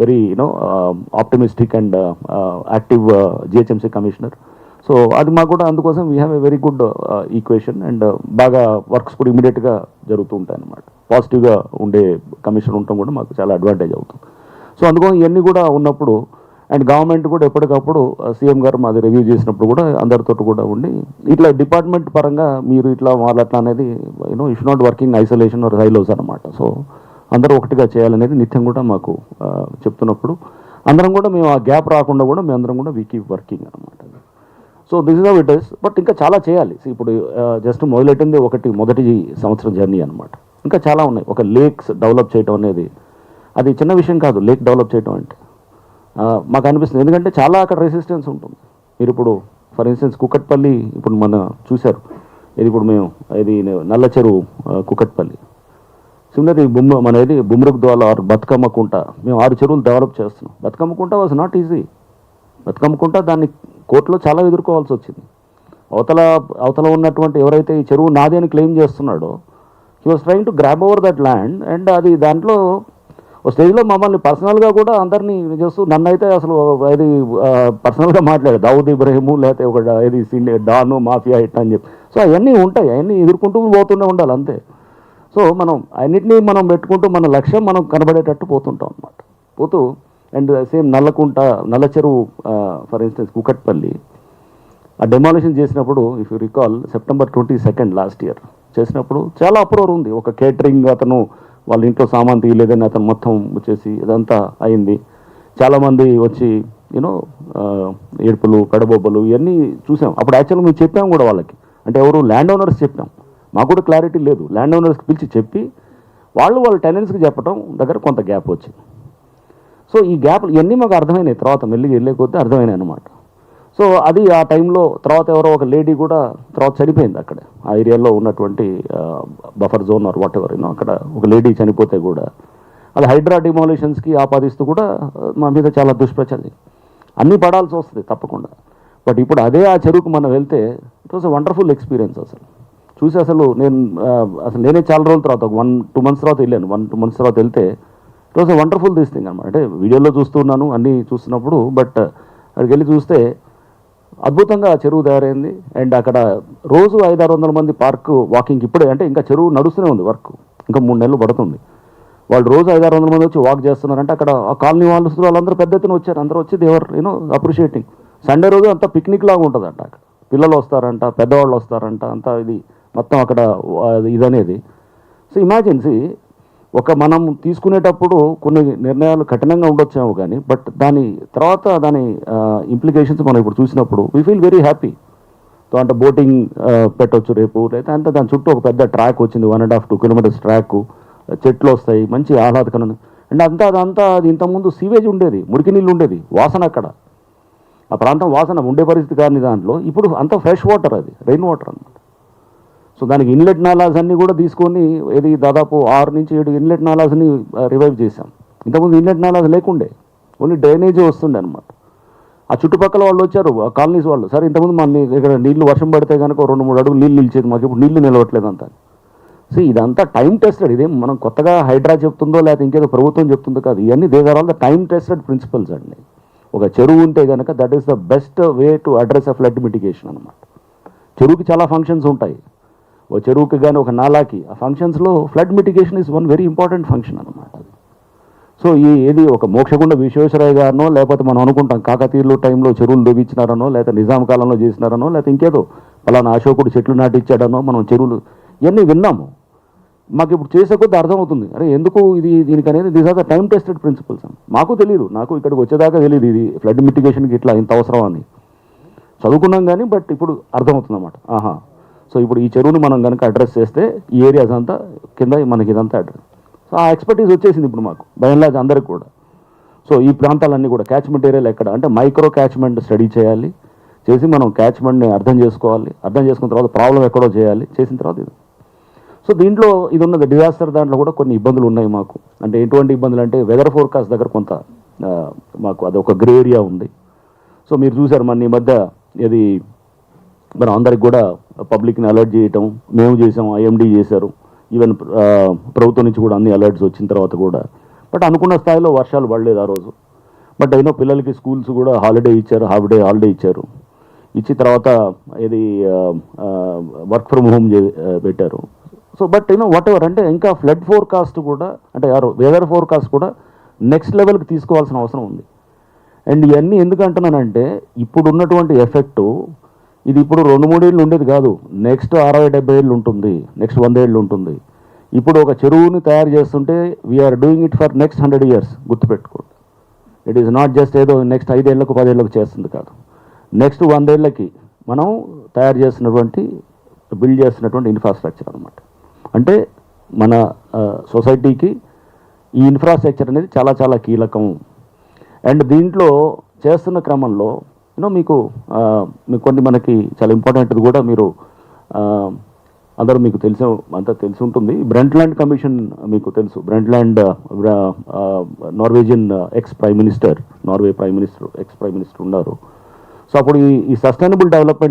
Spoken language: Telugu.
Very you know optimistic and active GHMC commissioner so అది మాకు కూడా అందుకోసం we have a very good equation and బాగా వర్క్స్ కూడా ఇమీడియట్గా జరుగుతూ ఉంటాయి అన్నమాట పాజిటివ్గా ఉండే కమిషన్ ఉండటం కూడా మాకు చాలా అడ్వాంటేజ్ అవుతుంది. సో అందుకని ఇవన్నీ కూడా ఉన్నప్పుడు అండ్ గవర్నమెంట్ కూడా ఎప్పటికప్పుడు uh, సీఎం గారు మాది రివ్యూ చేసినప్పుడు కూడా అందరితో కూడా ఉండి ఇట్లా డిపార్ట్మెంట్ పరంగా మీరు ఇట్లా వాళ్ళట్లా అనేది you know is not working isolation or హైలోస్ అనమాట సో అందరూ ఒకటిగా చేయాలనేది నిత్యం కూడా మాకు చెప్తున్నప్పుడు. అందరం కూడా మేము ఆ గ్యాప్ రాకుండా కూడా మేము అందరం కూడా వీ కీప్ వర్కింగ్ అనమాట so this is of it is but ఇంకా చాలా చేయాలి. ఇప్పుడు జస్ట్ మొదలెట్టింది ఒకటి మొదటి సంవత్సరం జర్నీ అనమాట ఇంకా చాలా ఉన్నాయి. ఒక లేక్స్ డెవలప్ చేయడం అనేది. అది చిన్న విషయం కాదు. లేక్ డెవలప్ చేయడం అంటే. మాకు అనిపిస్తుంది. ఎందుకంటే చాలా అక్కడ రెసిస్టెన్స్ ఉంటుంది. మీరు ఇప్పుడు ఫర్ ఇన్స్టెన్స్ కుక్కట్పల్లి ఇప్పుడు మన చూశారు. ఇది ఇప్పుడు మేము ఇది నల్ల చెరువు కుక్కట్పల్లి. సిమిలర్ ఈ బొమ్మ అనేది బొమ్మరకు బుమ్రక్ ఆరు బతుకమ్మ కుంట. మేము ఆరు చెరువులు డెవలప్ చేస్తున్నాం. Bathukamma Kunta was not easy Bathukamma Kunta దాన్ని కోర్టులో చాలా ఎదుర్కోవాల్సి వచ్చింది. అవతల అవతల ఉన్నటువంటి ఎవరైతే ఈ చెరువు నాది అని క్లెయిమ్ చేస్తున్నాడో he was trying to grab over that land and అది దాంట్లో ఒక స్టేజ్లో మమ్మల్ని పర్సనల్గా కూడా అందరినీ చేస్తూ నన్ను అయితే అసలు అది పర్సనల్గా మాట్లాడు దావుద్ ఇబ్రహీము లేకపోతే ఒక ఇది సిండి డాను మాఫియా ఇట్లా అని చెప్పి. సో అవన్నీ ఉంటాయి. అవన్నీ ఎదుర్కొంటూ పోతూనే ఉండాలి అంతే. సో మనం అన్నిటినీ మనం పెట్టుకుంటూ మన లక్ష్యం మనం కనబడేటట్టు పోతుంటాం అన్నమాట. పోతూ అండ్ సేమ్ నల్లకుంట నల్ల చెరువు ఫర్ ఇన్స్టెన్స్ కుకట్పల్లి ఆ డెమాలిషన్ చేసినప్పుడు if you recall September twenty second last year చేసినప్పుడు చాలా అప్రోర్ ఉంది. ఒక కేటరింగ్ అతను వాళ్ళ ఇంట్లో సామాన్ తీయలేదని అతను మొత్తం వచ్చేసి ఇదంతా అయింది. చాలామంది వచ్చి యూనో ఏడుపులు కడబొబ్బలు ఇవన్నీ చూసాం. అప్పుడు యాక్చువల్గా మేము చెప్పాం కూడా వాళ్ళకి. అంటే ఎవరు ల్యాండ్ ఓనర్స్ చెప్పాం. మాకు కూడా క్లారిటీ లేదు. ల్యాండ్ ఓనర్స్కి పిలిచి చెప్పి వాళ్ళు వాళ్ళ టెనెన్స్కి చెప్పడం దగ్గర కొంత గ్యాప్ వచ్చింది. సో ఈ గ్యాప్ ఇవన్నీ మాకు అర్థమైనాయి. తర్వాత మెల్లిగా వెళ్ళే కొద్దీ అర్థమైనాయి అనమాట సో అది ఆ టైంలో తర్వాత ఎవరో ఒక లేడీ కూడా తర్వాత చనిపోయింది అక్కడ. ఆ ఏరియాలో ఉన్నటువంటి buffer zone or whatever అక్కడ ఒక లేడీ చనిపోతే కూడా అది హైడ్రా డిమాలిషన్స్కి ఆపాదిస్తూ కూడా మా మీద చాలా దుష్ప్రచారం అన్నీ పడాల్సి వస్తుంది తప్పకుండా. బట్ ఇప్పుడు అదే ఆ చెరువుకు మనం వెళ్తే it was a wonderful experience అసలు. చూసి అసలు నేను అసలు నేనే చాలా రోజుల తర్వాత ఒక వన్ టూ మంత్స్ తర్వాత వెళ్ళాను. వన్ టూ మంత్స్ తర్వాత వెళ్తే it was wonderful this thing అనమాట అంటే వీడియోలో చూస్తున్నాను అన్నీ చూస్తున్నప్పుడు బట్ uh, అక్కడికి వెళ్ళి చూస్తే అద్భుతంగా చెరువు తయారైంది. అండ్ అక్కడ రోజు ఐదారు వందల మంది పార్క్ వాకింగ్ ఇప్పుడే అంటే ఇంకా చెరువు నడుస్తూనే ఉంది వర్క్. ఇంకా మూడు నెలలు పడుతుంది. వాళ్ళు రోజు ఐదారు వందల మంది వచ్చి వాక్ చేస్తున్నారంటే అక్కడ ఆ కాలనీ వాళ్ళు వాళ్ళందరూ పెద్ద ఎత్తున వచ్చారు. అందరూ వచ్చి దేవర్ యూనో అప్రిషియేటింగ్ సండే రోజు అంతా పిక్నిక్ లాగా ఉంటుందంట అక్కడ. పిల్లలు వస్తారంట పెద్దవాళ్ళు వస్తారంట అంతా ఇది మొత్తం అక్కడ ఇదనేది. సో ఇమాజిన్సీ ఒక మనం తీసుకునేటప్పుడు కొన్ని నిర్ణయాలు కఠినంగా ఉండొచ్చాము కానీ బట్ దాని తర్వాత దాని ఇంప్లికేషన్స్ మనం ఇప్పుడు చూసినప్పుడు we feel very happy so అంటే బోటింగ్ పెట్టవచ్చు రేపు లేదా అంటే దాని చుట్టూ ఒక పెద్ద ట్రాక్ వచ్చింది one and half two kilometers track చెట్లు వస్తాయి మంచి ఆహ్లాదకరం అండ్ అంతా అదంతా అది ఇంతకుముందు సీవేజ్ ఉండేది మురికి నీళ్ళు ఉండేది వాసన అక్కడ. ఆ ప్రాంతం వాసన ఉండే పరిస్థితి కానీ దాంట్లో ఇప్పుడు అంత ఫ్రెష్ వాటర్ అది రెయిన్ వాటర్ అన్నమాట. సో దానికి ఇన్లెట్ నాలాస్ అన్నీ కూడా తీసుకొని ఇది దాదాపు ఆరు నుంచి ఏడు ఇన్లెట్ నాలాస్ని రివైవ్ చేశాం. ఇంతకుముందు ఇన్లెట్ నాలాస్ లేకుండే. ఓన్లీ డ్రైనేజే వస్తుండే అనమాట ఆ చుట్టుపక్కల వాళ్ళు వచ్చారు ఆ కాలనీస్ వాళ్ళు. సరే ఇంతకుముందు మన ఇక్కడ నీళ్ళు వర్షం పడితే కనుక రెండు మూడు అడుగులు నీళ్ళు నిలిచేది మాకు ఇప్పుడు నీళ్ళు నిలవట్లేదు అంత సో ఇదంతా టైం టెస్టెడ్ ఇదేం మనం కొత్తగా హైడ్రా చెప్తుందో లేకపోతే ఇంకేదో ప్రభుత్వం చెప్తుందో కాదు. ఇవన్నీ these are all the time tested principles అండి. ఒక చెరువు ఉంటే కనుక that is the best way to address a flood mitigation అనమాట చెరువుకి చాలా ఫంక్షన్స్ ఉంటాయి. ఓ చెరువుకి కానీ ఒక నాలాకి ఆ ఫంక్షన్స్లో flood mitigation is one very important function అనమాట సో ఈ ఏది ఒక మోక్షగుండ విశ్వేశ్వరయ్య గారినో లేకపోతే మనం అనుకుంటాం కాకతీయులు టైంలో చెరువులు దొవ్వించినారనో లేకపోతే నిజాం కాలంలో చేసినారనో లేకపోతే ఇంకేదో పలానా అశోకుడు చెట్లు నాటిచ్చాడనో మనం చెరువులు ఇవన్నీ విన్నాము. మాకు ఇప్పుడు చేసే కొద్ది అర్థమవుతుంది. అరే ఎందుకు ఇది దీనికి అనేది these are the time tested principles మాకు తెలియదు నాకు ఇక్కడికి వచ్చేదాకా తెలియదు ఇది ఫ్లడ్ మిటిగేషన్కి ఇట్లా ఇంత అవసరం అని. చదువుకున్నాం కానీ బట్ ఇప్పుడు అర్థమవుతుంది అన్నమాట ఆహా. సో ఇప్పుడు ఈ చెరువుని మనం కనుక అడ్రస్ చేస్తే ఈ ఏరియాస్ అంతా కింద మనకి ఇదంతా అడ్రస్ సో ఆ ఎక్స్పర్టీస్ వచ్చేసింది ఇప్పుడు మాకు బయలాజ్ అందరికి కూడా. సో ఈ ప్రాంతాలన్నీ కూడా క్యాచ్మెంట్ ఏరియాలు ఎక్కడ? అంటే మైక్రో క్యాచ్మెంట్ స్టడీ చేయాలి. చేసి మనం క్యాచ్మెంట్ని అర్థం చేసుకోవాలి. అర్థం చేసుకున్న తర్వాత ప్రాబ్లం ఎక్కడో చేయాలి. చేసిన తర్వాత ఇది. సో దీంట్లో ఇది ఉన్నది డిజాస్టర్ దాంట్లో కూడా కొన్ని ఇబ్బందులు ఉన్నాయి మాకు. అంటే ఎటువంటి ఇబ్బందులు అంటే వెదర్ ఫోర్కాస్ట్ దగ్గర కొంత మాకు అది ఒక గ్రే ఏరియా ఉంది. సో మీరు చూసారు మన ఈ మధ్య ఇది మనం అందరికి కూడా పబ్లిక్ని అలర్ట్ చేయటం మేము చేసాం ఐఎండి చేశారు. ఈవెన్ ప్రభుత్వం నుంచి కూడా అన్ని అలర్ట్స్ వచ్చిన తర్వాత కూడా. బట్ అనుకున్న స్థాయిలో వర్షాలు పడలేదు ఆ రోజు. బట్ అయినా పిల్లలకి స్కూల్స్ కూడా హాలిడే ఇచ్చారు హాలిడే హాలిడే ఇచ్చారు. ఇచ్చి తర్వాత ఇది వర్క్ ఫ్రమ్ హోమ్ పెట్టారు. So but you know whatever అంటే ఇంకా ఫ్లడ్ ఫోర్కాస్ట్ కూడా అంటే వెదర్ ఫోర్కాస్ట్ కూడా నెక్స్ట్ లెవెల్కి తీసుకోవాల్సిన అవసరం ఉంది. అండ్ ఇవన్నీ ఎందుకు అంటున్నానంటే ఇప్పుడు ఉన్నటువంటి ఇది ఇప్పుడు రెండు మూడేళ్ళు ఉండేది కాదు. నెక్స్ట్ అరవై డెబ్బై ఏళ్ళు ఉంటుంది. నెక్స్ట్ వంద ఏళ్ళు ఉంటుంది. ఇప్పుడు ఒక చెరువుని తయారు చేస్తుంటే we are doing it for next hundred years గుర్తుపెట్టుకోండి. ఇట్ ఈస్ నాట్ జస్ట్ ఏదో నెక్స్ట్ ఐదేళ్ళకు పదేళ్ళకు చేస్తుంది కాదు. నెక్స్ట్ వందేళ్ళకి మనం తయారు చేసినటువంటి బిల్డ్ చేసినటువంటి ఇన్ఫ్రాస్ట్రక్చర్ అనమాట అంటే మన సొసైటీకి ఈ ఇన్ఫ్రాస్ట్రక్చర్ అనేది చాలా చాలా కీలకం. అండ్ దీంట్లో చేస్తున్న క్రమంలో యూనో మీకు మీకు కొన్ని మనకి చాలా ఇంపార్టెంట్ కూడా మీరు ఆ, అందరూ మీకు తెలిసే అంతా తెలిసి ఉంటుంది. బ్రెంట్ ల్యాండ్ కమిషన్ మీకు తెలుసు. Brundtland Norwegian ex prime minister Norway prime minister ex prime minister ఉన్నారు. సో అప్పుడు ఈ సస్టైనబుల్ డెవలప్మెంట్